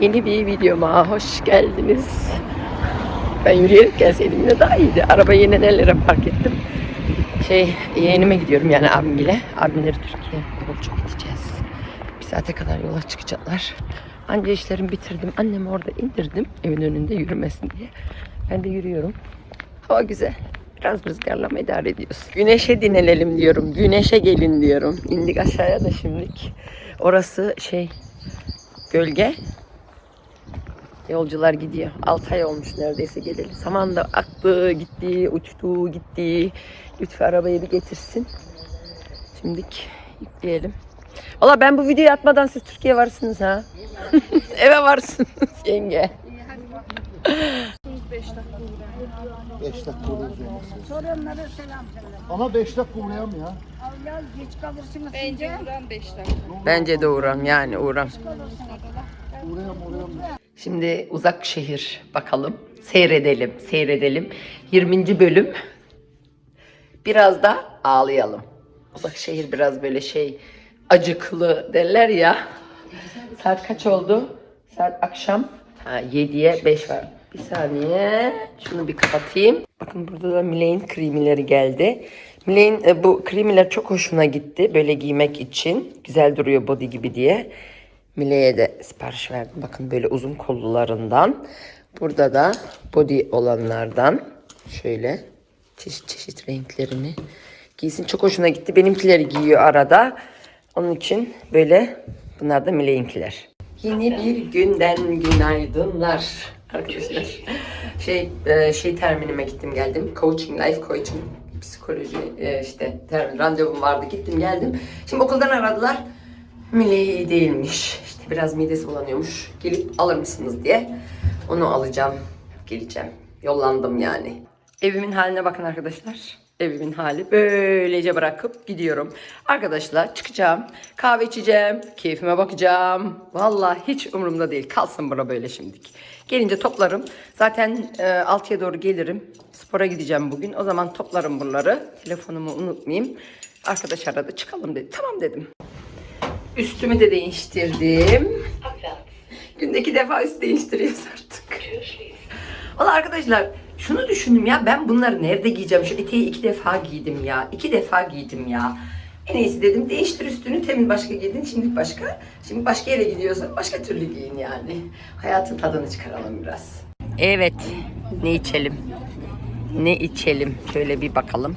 Yeni bir videoma hoş geldiniz. Ben yürüyerek gelseydim yine daha iyiydi. Arabayı yine nerelere park ettim. Şey yeğenime gidiyorum yani abimle. Abimleri Türkiye yolcu gideceğiz. Bir saate kadar yola çıkacaklar. Anca işlerimi bitirdim. Annemi orada indirdim evin önünde yürümesin diye. Ben de yürüyorum. Hava güzel. Biraz rüzgarla mı idare ediyoruz. Güneşe dinelelim diyorum. Güneşe gelin diyorum. İndik aşağıya da şimdilik. Orası şey gölge. Yolcular gidiyor. 6 ay olmuş neredeyse geleli. Saman da aktı, gitti, uçtu, gitti. Lütfü arabayı bir getirsin. Şimdilik yükleyelim. Valla ben bu videoyu atmadan siz Türkiye varsınız ha. Eve varsınız yenge. 5 dakika uğrayalım. 5 dakika uğrayacağım. Sonra onlara selam söyle. Ama 5 dakika uğrayam ya. Al ya geç kalırsınız. Bence buran 5 dakika. Bence de uğram yani uğram. Uğrayam uğrayam. Şimdi uzak şehir bakalım. Seyredelim, seyredelim. 20. bölüm. Biraz da ağlayalım. Uzak şehir biraz böyle şey acıklı derler ya. Saat kaç oldu? Saat akşam. Ha, 7'ye 5 var. Bir saniye. Şunu bir kapatayım. Bakın burada da Milay'in krimileri geldi. Milay'in e, bu krimiler çok hoşuna gitti. Böyle giymek için. Güzel duruyor body gibi diye. Mile'ye de sipariş verdim. Bakın böyle uzun kollularından. Burada da body olanlardan. Şöyle çeşit çeşit renklerini giysin. Çok hoşuna gitti. Benimkileri giyiyor arada. Onun için böyle bunlar da Mile'inkiler. Yeni bir günden günaydınlar arkadaşlar. Şey e, şey terminime gittim geldim. Coaching, life coaching, psikoloji e, işte termin randevum vardı gittim geldim. Şimdi okuldan aradılar. Mile iyi değilmiş. İşte biraz midesi bulanıyormuş. Gelip alır mısınız diye. Onu alacağım. Geleceğim. Yollandım yani. Evimin haline bakın arkadaşlar. Evimin hali böylece bırakıp gidiyorum. Arkadaşlar çıkacağım. Kahve içeceğim. Keyfime bakacağım. Vallahi hiç umurumda değil. Kalsın bura böyle şimdilik. Gelince toplarım. Zaten e, 6'ya doğru gelirim. Spora gideceğim bugün. O zaman toplarım bunları. Telefonumu unutmayayım. Arkadaş aradı. Çıkalım dedi. Tamam dedim. Üstümü de değiştirdim. Gündeki defa üst değiştiriyoruz artık. Valla arkadaşlar şunu düşündüm ya ben bunları nerede giyeceğim? Şu eteği iki defa giydim ya. iki defa giydim ya. En iyisi dedim değiştir üstünü temin başka giydin şimdi başka. Şimdi başka yere gidiyorsun başka türlü giyin yani. Hayatın tadını çıkaralım biraz. Evet ne içelim? Ne içelim? Şöyle bir bakalım.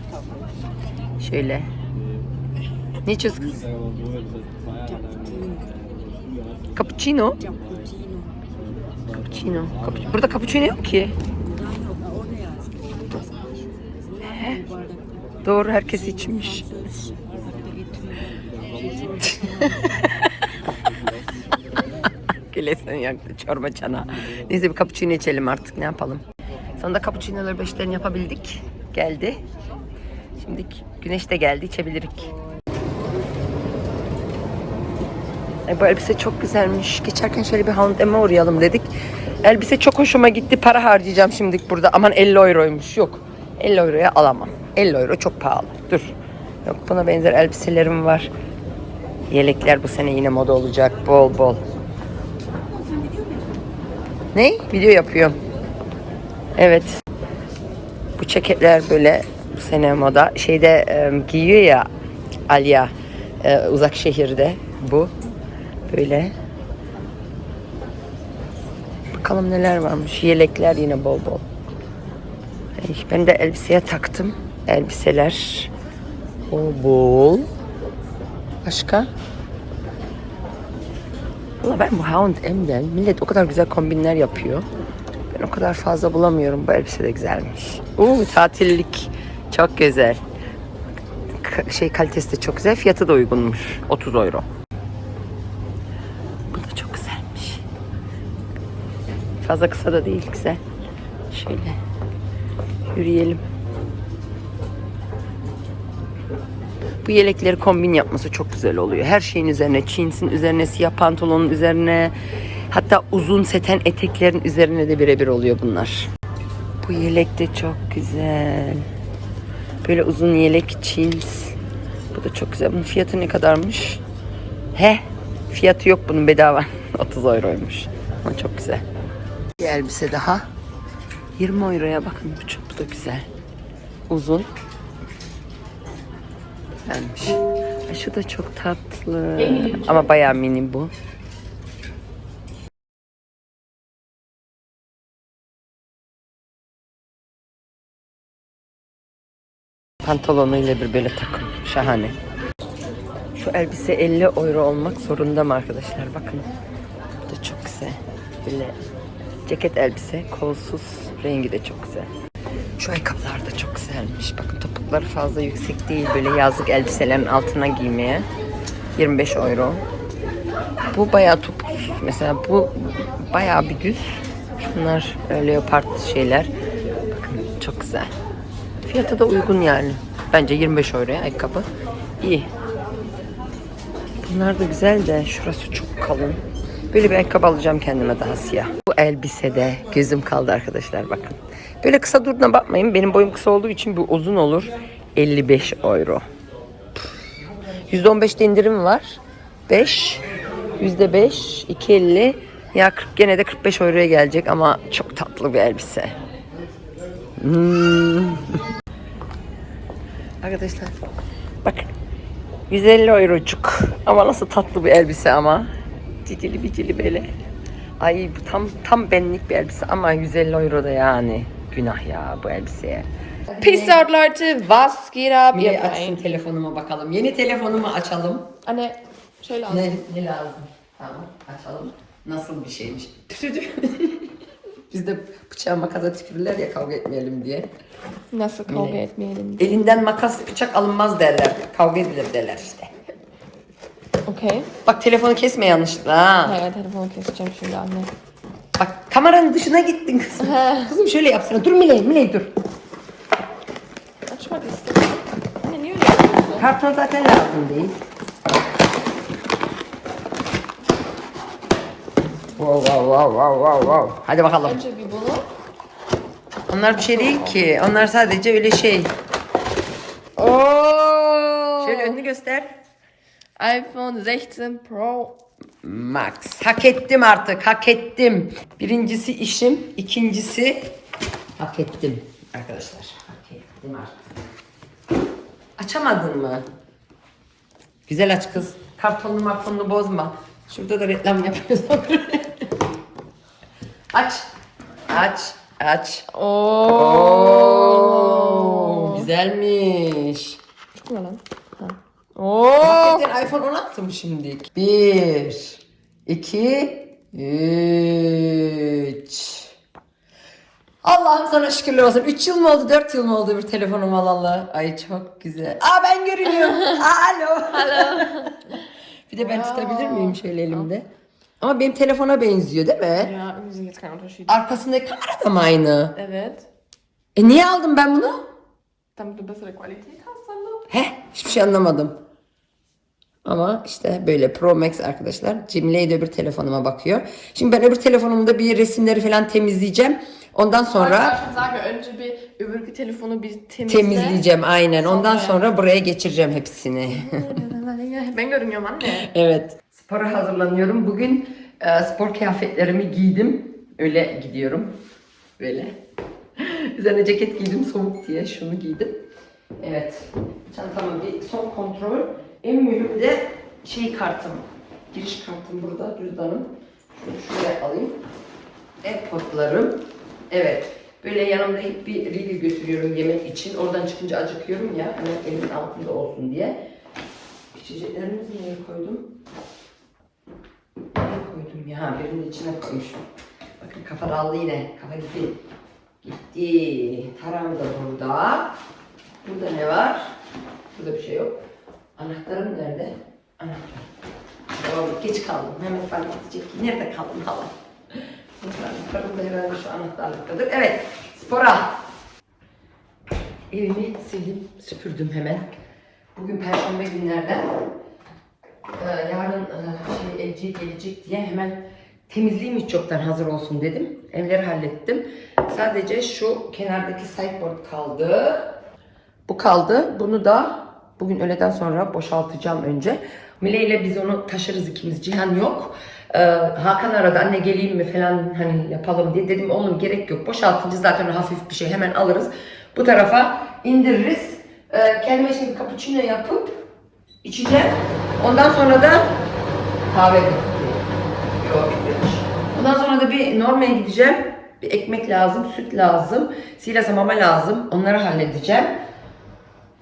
Şöyle. Ne içiyoruz kız? Cappuccino. Cappuccino. Cappuccino. Burada cappuccino yok ki. He? Doğru herkes içmiş. Gülesin yaktı çorba çana. Neyse bir cappuccino içelim artık ne yapalım. Sonunda cappuccino'ları beşlerini yapabildik. Geldi. Şimdi güneş de geldi içebilirik. Ay bu elbise çok güzelmiş. Geçerken şöyle bir H&M'e uğrayalım dedik. Elbise çok hoşuma gitti. Para harcayacağım şimdilik burada. Aman 50 euroymuş. Yok. 50 euroya alamam. 50 euro çok pahalı. Dur. Yok buna benzer elbiselerim var. Yelekler bu sene yine moda olacak. Bol bol. Ne? Video yapıyorum. Evet. Bu ceketler böyle bu sene moda. Şeyde e, giyiyor ya Alya e, uzak şehirde bu. Böyle. Bakalım neler varmış. Yelekler yine bol bol. Ben de elbiseye taktım. Elbiseler. Bol bol. Başka? Valla ben bu H&M'den millet o kadar güzel kombinler yapıyor. Ben o kadar fazla bulamıyorum. Bu elbise de güzelmiş. Uuu tatillik. Çok güzel. K- şey kalitesi de çok güzel. Fiyatı da uygunmuş. 30 euro. Bu da çok güzelmiş. Fazla kısa da değil güzel. Şöyle yürüyelim. Bu yelekleri kombin yapması çok güzel oluyor. Her şeyin üzerine, jeans'in üzerine, siyah pantolonun üzerine, hatta uzun seten eteklerin üzerine de birebir oluyor bunlar. Bu yelek de çok güzel. Böyle uzun yelek jeans. Bu da çok güzel. Bunun fiyatı ne kadarmış? He, fiyatı yok bunun bedava. 30 euroymuş. O çok güzel. Bir elbise daha. 20 euroya bakın bu çok bu da güzel. Uzun. Güzelmiş. Ay, şu da çok tatlı. Ama bayağı mini bu. Pantolonuyla bir böyle takım. Şahane. Şu elbise 50 euro olmak zorunda mı arkadaşlar? Bakın. Bu da çok güzel. Böyle ceket elbise, kolsuz rengi de çok güzel. Şu ayakkabılar da çok güzelmiş. Bakın topukları fazla yüksek değil. Böyle yazlık elbiselerin altına giymeye. 25 euro. Bu bayağı topuksuz. Mesela bu bayağı bir düz. Şunlar leopard şeyler. Bakın çok güzel. Fiyatı da uygun yani. Bence 25 euroya ayakkabı. İyi. Bunlar da güzel de şurası çok kalın. Böyle bir ayakkabı alacağım kendime daha siyah. Bu elbisede gözüm kaldı arkadaşlar bakın. Böyle kısa durduğuna bakmayın. Benim boyum kısa olduğu için bu uzun olur. 55 euro. %15 indirim var. 5, %5, 2.50 ya 40, gene de 45 euroya gelecek ama çok tatlı bir elbise. Hmm. Arkadaşlar bakın 150 eurocuk ama nasıl tatlı bir elbise ama cicili bicili böyle. Ay bu tam tam benlik bir elbise ama 150 euro da yani günah ya bu elbiseye. Out Leute, was geht ab? Bir Ihr açsın telefonuma bakalım. Yeni telefonumu açalım. Anne, şöyle al. Ne, ne lazım? Tamam açalım. Nasıl bir şeymiş? Biz de bıçağa makasa tükürürler ya kavga etmeyelim diye. Nasıl kavga etmeyelim. Elinden makas bıçak alınmaz derler. Kavga edilir derler işte. Okay. Bak telefonu kesme yanlışlıkla ha. Hayır, telefonu keseceğim şimdi anne. Bak kameranın dışına gittin kızım. kızım şöyle yapsana. Dur Miley, Miley dur. Açmak istedim. Anne niye öyle yapıyorsun? Karton zaten lazım değil. Wow wow wow wow wow wow. Hadi bakalım. Önce bir bunu. Onlar bir şey değil ki. Onlar sadece öyle şey. Oo. Şöyle önünü göster. iPhone 16 Pro. Max. Hak ettim artık. Hak ettim. Birincisi işim. ikincisi hak ettim. Arkadaşlar. Hak ettim artık. Açamadın mı? Güzel aç kız. Kartonlu martonlu bozma. Şurada da reklam yapıyoruz. aç. Aç. Aç. Oo. Oo, güzelmiş. Mal lan. Ha. Oo. Hakikaten iPhone 16 mı şimdi? 1 2 3 Allah'ım sana şükürler olsun. 3 yıl mı oldu, 4 yıl mı oldu bir telefonum alalı? Ay çok güzel. Aa ben görünüyorum. Alo. Alo. bir de ben tutabilir miyim şöyle elimde? Ama benim telefona benziyor değil mi? Unterschiede. Arkasındaki kamera da mı aynı? Evet. E niye aldım ben bunu? Damit du bessere Qualität hast. Heh, hiçbir şey anlamadım. Ama işte böyle Pro Max arkadaşlar. Cemile de öbür telefonuma bakıyor. Şimdi ben öbür telefonumda bir resimleri falan temizleyeceğim. Ondan sonra sagen, önce bir öbürkü telefonu bir temizle. temizleyeceğim aynen. Ondan Sonra- sonra buraya geçireceğim hepsini. Ben görünüyorum anne. evet. Spora hazırlanıyorum. Bugün e, spor kıyafetlerimi giydim. Öyle gidiyorum. Böyle. Üzerine ceket giydim soğuk diye. Şunu giydim. Evet. Çantamın bir son kontrol. En mühim de şey kartım. Giriş kartım burada. Cüzdanım. Şunu şuraya alayım. Airpodlarım. Evet. Böyle yanımda hep bir rigi götürüyorum yemek için. Oradan çıkınca acıkıyorum ya. Hemen elimin altında olsun diye. İçeceklerimizi nereye koydum? Nereye koydum ya? Birinin içine koymuşum. Bakın kafa daldı yine. Kafa gitti. Gitti. Taram da burada. Burada ne var? Burada bir şey yok. Anahtarım nerede? Anahtar. Tamam geç kaldım. Hemen fark edecek ki nerede kaldım hala? Anahtarım da herhalde şu anahtarlıktadır. Evet. Spora. Evimi sildim, süpürdüm hemen. Bugün perşembe günlerden. Ee, yarın e, şey elci gelecek diye hemen temizliğim hiç çoktan hazır olsun dedim. Evleri hallettim. Sadece şu kenardaki sideboard kaldı. Bu kaldı. Bunu da bugün öğleden sonra boşaltacağım önce. Mile ile biz onu taşırız ikimiz. Cihan yok. Ee, Hakan aradı anne geleyim mi falan hani yapalım diye. Dedim oğlum gerek yok. Boşaltınca zaten hafif bir şey hemen alırız. Bu tarafa indiririz. Ee, kendime şimdi cappuccino yapıp içeceğim. Ondan sonra da kahve. Ondan sonra da bir normaya gideceğim. Bir ekmek lazım, süt lazım, silasa mama lazım. Onları halledeceğim.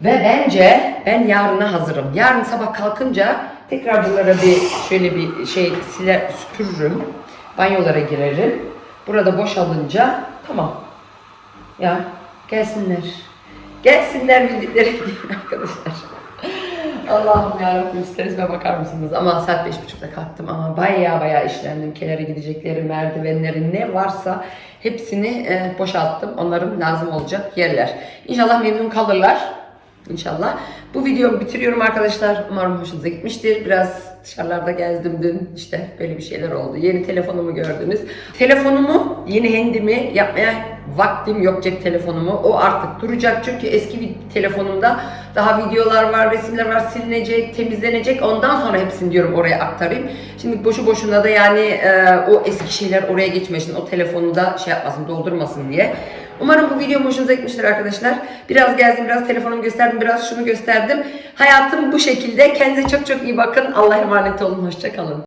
Ve bence ben yarına hazırım. Yarın sabah kalkınca tekrar bunlara bir şöyle bir şey siler süpürürüm. Banyolara girerim. Burada boşalınca tamam. Ya gelsinler. Gelsinler bildikleri arkadaşlar. Allah'ım yarabbim isterizme bakar mısınız? Ama saat beş buçukta kalktım ama baya baya işlendim. Kenara gidecekleri merdivenleri ne varsa hepsini e, boşalttım. Onların lazım olacak yerler. İnşallah memnun kalırlar. İnşallah. Bu videomu bitiriyorum arkadaşlar. Umarım hoşunuza gitmiştir. Biraz dışarılarda gezdim dün. İşte böyle bir şeyler oldu. Yeni telefonumu gördünüz. Telefonumu, yeni hendimi yapmaya vaktim yok cep telefonumu. O artık duracak. Çünkü eski bir telefonumda daha videolar var, resimler var, silinecek, temizlenecek. Ondan sonra hepsini diyorum oraya aktarayım. Şimdi boşu boşuna da yani e, o eski şeyler oraya geçmesin. O telefonu da şey yapmasın, doldurmasın diye. Umarım bu video hoşunuza gitmiştir arkadaşlar. Biraz gezdim, biraz telefonumu gösterdim, biraz şunu gösterdim. Hayatım bu şekilde. Kendinize çok çok iyi bakın. Allah'a emanet olun. Hoşçakalın.